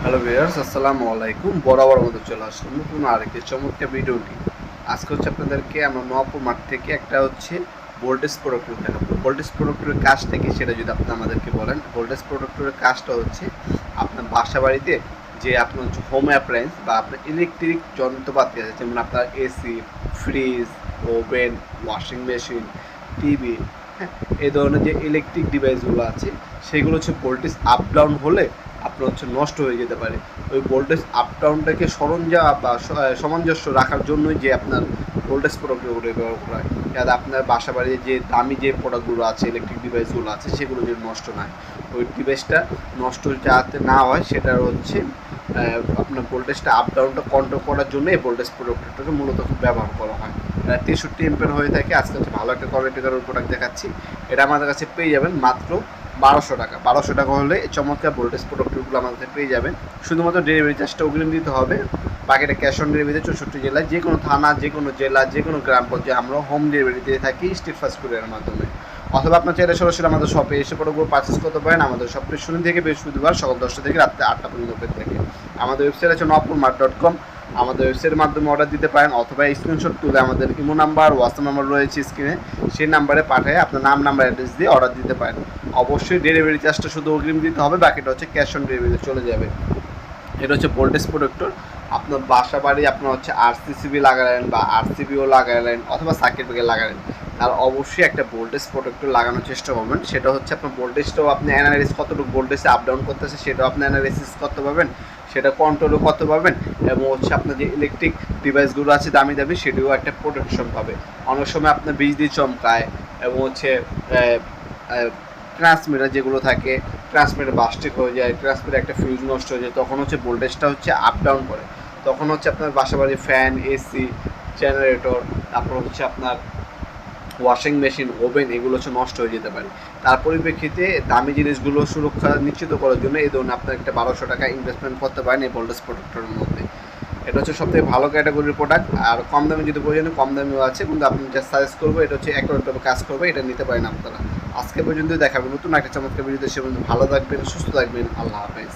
Hello viewers আসসালামু আলাইকুম। বরাবর মতো চলে আসলাম নতুন আরেকটি চমৎকার ভিডিও নিয়ে। আজকে হচ্ছে আপনাদেরকে আমরা নয়াপুর মাঠ থেকে একটা হচ্ছে ভোল্টেজ প্রোডাক্টের দেখাবো। ভোল্টেজ প্রোডাক্টের কাজটা কি সেটা যদি আপনি আমাদেরকে বলেন। ভোল্টেজ প্রোডাক্টের কাজটা হচ্ছে আপনার বাসা বাড়িতে যে আপনার হচ্ছে হোম অ্যাপ্লায়েন্স বা আপনার ইলেকট্রিক যন্ত্রপাতি আছে, যেমন আপনার AC fridge oven washing machine TV হ্যাঁ এই ধরনের যে ইলেকট্রিক ডিভাইসগুলো আছে, সেগুলো হচ্ছে ভোল্টেজ আপ ডাউন হলে আপনার হচ্ছে নষ্ট হয়ে যেতে পারে। ওই ভোল্টেজ আপ ডাউনটাকে সরঞ্জাম বা সামঞ্জস্য রাখার জন্যই যে আপনার ভোল্টেজ প্রোডাক্টগুলো ব্যবহার করা হয়। যাতে আপনার বাসা বাড়ির যে দামি যে প্রোডাক্টগুলো আছে ইলেকট্রিক ডিভাইসগুলো আছে, সেগুলো যদি নষ্ট না হয়। ওই ডিভাইসটা নষ্ট যাতে না হয়, সেটার হচ্ছে আপনার ভোল্টেজটা আপ ডাউনটা কন্ট্রোল করার জন্য এই ভোল্টেজ প্রোডাক্টটাকে মূলত ব্যবহার করা হয়। তেষট্টি এম্পের হয়ে থাকে। আজকে হচ্ছে ভালো একটা কোয়ালিটিকার প্রোডাক্ট দেখাচ্ছি। এটা আমাদের কাছে পেয়ে যাবেন মাত্র বারোশো টাকা। বারোশো টাকা হলে চমৎকার ভোল্টেজ প্রোডাক্টগুলো আমাদের পেয়ে যাবেন। শুধুমাত্র ডেলিভারি চার্জটা অগ্রিম দিতে হবে। বাকিটা ক্যাশ অন ডেলিভারিতে চৌষট্টি জেলায় যে কোনো থানা, যে কোনো জেলা, যে কোনো গ্রাম পর্যায়ে আমরা হোম ডেলিভারি দিয়ে থাকি স্ট্রিট ফাস্ট ফুডের মাধ্যমে। অথবা আপনার চাইলে সরাসরি আমাদের শপে এসে প্রোডাক্টগুলো পারচেস করতে পারেন। আমাদের শপটি শনি থেকে বৃহস্পতিবার সকাল দশটা থেকে রাত্রে আটটা পর্যন্ত ওপেন থাকে। আমাদের ওয়েবসাইট আছে নপুর মার্ট ডট কম আমাদের ওয়েবসাইটের মাধ্যমে অর্ডার দিতে পারেন অথবা স্ক্রিনশট তুলে আমাদের ইমো নাম্বার হোয়াটসঅ্যাপ নাম্বার রয়েছে স্ক্রিনে সেই নাম্বারে পাঠিয়ে আপনার নাম নাম্বার অ্যাড্রেস দিয়ে অর্ডার দিতে পারেন। অবশ্যই ডেলিভারি চার্জটা শুধু অগ্রিম দিতে হবে, বাকিটা হচ্ছে ক্যাশ অন ডেলিভারিতে চলে যাবে। এটা হচ্ছে ভোল্টেজ প্রোডাক্টর আপনার বাসা বাড়ি, আপনার হচ্ছে আরসিসিবি লাগালেন বা আরসিবিও লাগালেন অথবা সার্কিট ব্রেকার লাগালেন, তার অবশ্যই একটা ভোল্টেজ প্রোডাক্টর লাগানোর চেষ্টা করবেন। সেটা হচ্ছে আপনার ভোল্টেজটাও আপনি অ্যানালাইসিস কতটুকু ভোল্টেজে আপ ডাউন করতেছে, সেটাও আপনি অ্যানালাইসিস করতে পারবেন। সেটা কন্ট্রোলও করতে পারবেন এবং হচ্ছে আপনার যে ইলেকট্রিক ডিভাইসগুলো আছে, দামি দামি, সেটিও একটা প্রোটেকশন পাবে। অনেক সময় আপনার বিজলি চমকায় এবং হচ্ছে ট্রান্সমিটার যেগুলো থাকে ট্রান্সমিটার বাস্টিক হয়ে যায় ট্রান্সমিটার একটা ফিউজ নষ্ট হয়ে যায়, তখন হচ্ছে ভোল্টেজটা হচ্ছে আপ ডাউন করে। তখন হচ্ছে আপনার বাসা বাড়ির ফ্যান এসি জেনারেটর তারপর হচ্ছে আপনার ওয়াশিং মেশিন ওভেন এগুলো হচ্ছে নষ্ট হয়ে যেতে পারে। তার পরিপ্রেক্ষিতে দামি জিনিসগুলো সুরক্ষা নিশ্চিত করার জন্য এই ধরুন আপনার একটা বারোশো টাকা ইনভেস্টমেন্ট করতে পারেন এই ভোল্টেজ প্রোডাক্টের মধ্যে। এটা হচ্ছে সবথেকে ভালো ক্যাটাগরির প্রোডাক্ট আর কম দামে যদি প্রয়োজন কম দামেও আছে, কিন্তু আপনি যা সাজেস্ট করব, এটা হচ্ছে একরকম কাজ করবে, এটা নিতে পারেন আপনারা। আজকে পর্যন্ত দেখাবেন নতুন একটা চমৎকার ভিডিওতে সে ভালো থাকবেন, সুস্থ থাকবেন, আল্লাহ হাফেজ।